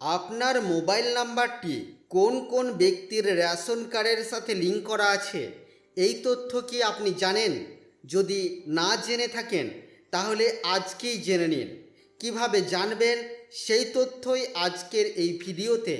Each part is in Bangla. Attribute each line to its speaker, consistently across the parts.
Speaker 1: আপনার মোবাইল নাম্বারটি কোন কোন ব্যক্তির রেশন কার্ডের সাথে লিঙ্ক করা আছে? এই তথ্য কি আপনি জানেন? যদি না জেনে থাকেন, তাহলে আজকেই জেনে নিন। কীভাবে জানবেন? সেই তথ্যই আজকের এই ভিডিওতে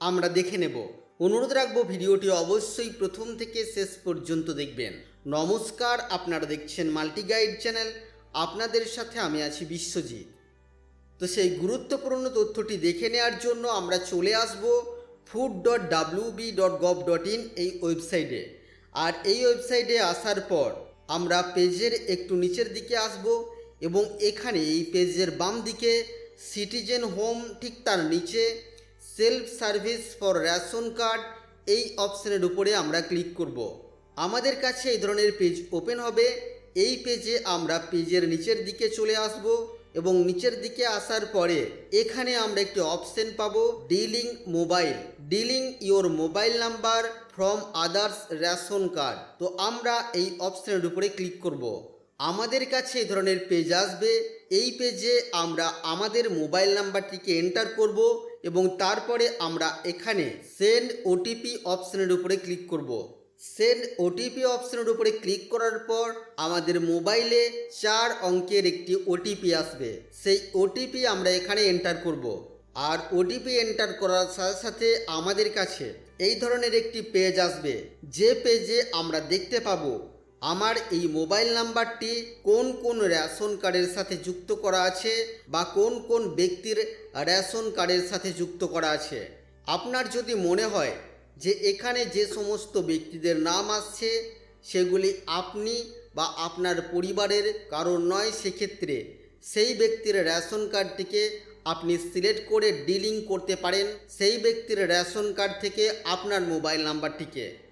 Speaker 1: আমরা দেখে নেব। অনুরোধ রাখব ভিডিওটি অবশ্যই প্রথম থেকে শেষ পর্যন্ত দেখবেন। নমস্কার, আপনারা দেখছেন মাল্টি গাইড চ্যানেল। আপনাদের সাথে আমি আছি বিশ্বজিৎ। তো সেই গুরুত্বপূর্ণ তথ্যটি দেখে নেওয়ার জন্য আমরা চলে আসব food dot W B dot gov dot in এই ওয়েবসাইটে। আর এই ওয়েবসাইটে আসার পর আমরা পেজের একটু নিচের দিকে আসব এবং এখানে এই পেজের বাম দিকে সিটিজেন হোম ঠিক তার নিচে self service for ration card এই অপশানের উপরে আমরা ক্লিক করব। আমাদের কাছে এই ধরনের পেজ ওপেন হবে। এই পেজে আমরা পেজের নিচের দিকে চলে আসব। এবং নিচের দিকে আসার পরে এখানে আমরা একটি অপশন পাবো delink mobile delink your mobile number from others ration card তো আমরা এই অপশনের উপরে ক্লিক করব। আমাদের কাছে এই ধরনের পেজ আসবে। এই পেজে আমরা আমাদের মোবাইল নাম্বারটিকে এন্টার করব এবং তারপরে আমরা এখানে সেন্ড ওটিপি অপশনের উপরে ক্লিক করব। সেন্ড ওটিপি অপশনের উপরে ক্লিক করার পর আমাদের মোবাইলে চার অঙ্কের একটি ওটিপি আসবে। সেই ওটিপি আমরা এখানে এন্টার করব। আর ওটিপি এন্টার করার সাথে সাথে আমাদের কাছে এই ধরনের একটি পেজ আসবে। যে পেজে আমরা দেখতে পাবো আমার এই মোবাইল নাম্বারটি কোন কোন রেশন কার্ডের সাথে যুক্ত করা আছে বা কোন কোন ব্যক্তির রেশন কার্ডের সাথে যুক্ত করা আছে। আপনার যদি মনে হয় যে এখানে যে সমস্ত ব্যক্তিদের নাম আসছে, সেগুলি আপনি বা আপনার পরিবারের কারণ নয়, সেক্ষেত্রে সেই ব্যক্তির রেশন কার্ডটিকে আপনি সিলেক্ট করে ডিলিং করতে পারেন। সেই ব্যক্তির রেশন কার্ড থেকে আপনার মোবাইল নাম্বারটিকে।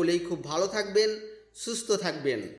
Speaker 1: সকলেই খুব ভালো থাকবেন সুস্থ থাকবেন।